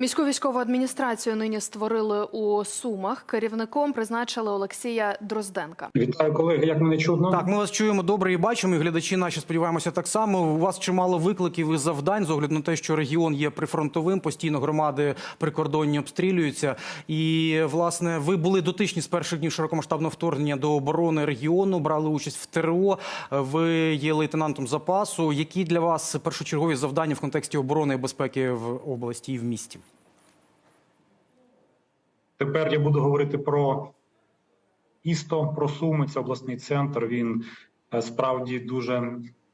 Міську військову адміністрацію нині створили у Сумах. Керівником призначили Олексія Дрозденка. Вітаю, колеги. Як мене чутно? Так, ми вас чуємо добре і бачимо. І глядачі наші сподіваємося так само. У вас чимало викликів і завдань з огляду на те, що регіон є прифронтовим, постійно громади прикордонні обстрілюються. І власне ви були дотичні з перших днів широкомасштабного вторгнення до оборони регіону, брали участь в ТРО. Ви є лейтенантом запасу. Які для вас першочергові завдання в контексті оборони і безпеки в області і в місті? Тепер я буду говорити про Істо, про Суми. Це обласний центр. Він е, справді дуже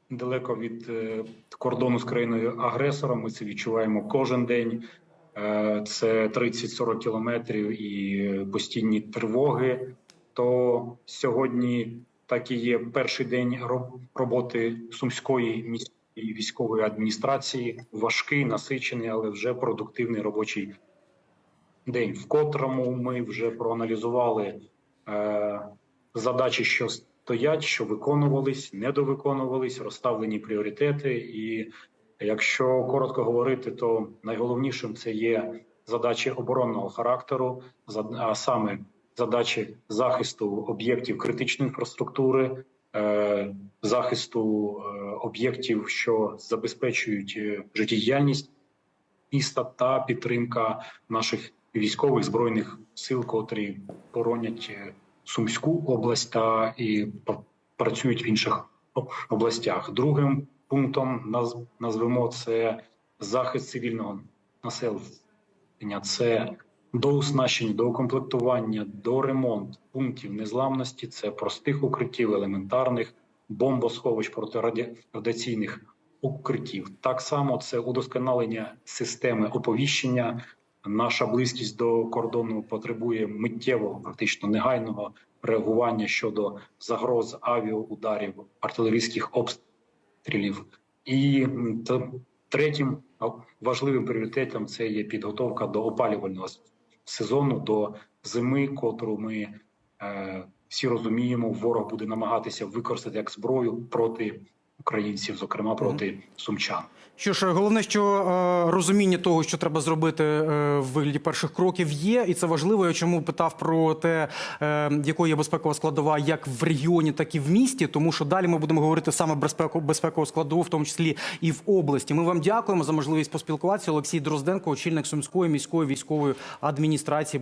далеко від е, кордону з країною агресором. Ми це відчуваємо кожен день. Е, Це 30-40 кілометрів і постійні тривоги. То сьогодні так і є перший день роботи сумської міської військової адміністрації. Важкий, насичений, але вже продуктивний робочий день, в котрому ми вже проаналізували е, задачі, що стоять, що виконувались, недовиконувались, розставлені пріоритети. І якщо коротко говорити, то найголовнішим це є задачі оборонного характеру, а саме задачі захисту об'єктів критичної інфраструктури, е, захисту е, об'єктів, що забезпечують е, життєдіяльність міста та підтримка наших військових збройних сил, котрі боронять е, Сумську область та і працюють в інших областях. Другим пунктом наз- назвемо це захист цивільного населення. Це дооснащення, доукомплектування, доремонт пунктів незламності. Це простих укриттів, елементарних бомбосховищ протирадіаційних укриттів. Так само це удосконалення системи оповіщення. Наша близькість до кордону потребує миттєвого, практично негайного реагування щодо загроз авіаударів, артилерійських обстрілів. І третім важливим пріоритетом це є підготовка до опалювального сезону, до зими, котру ми е, всі розуміємо, ворог буде намагатися використати як зброю проти українців, зокрема проти сумчан. Що ж, головне, що е, розуміння того, що треба зробити е, в вигляді перших кроків, є, і це важливо. Я чому питав про те, е, якою є безпекова складова як в регіоні, так і в місті, тому що далі ми будемо говорити саме безпеку безпекову складову, в тому числі і в області. Ми вам дякуємо за можливість поспілкуватися. Олексій Дрозденко, очільник Сумської міської військової адміністрації.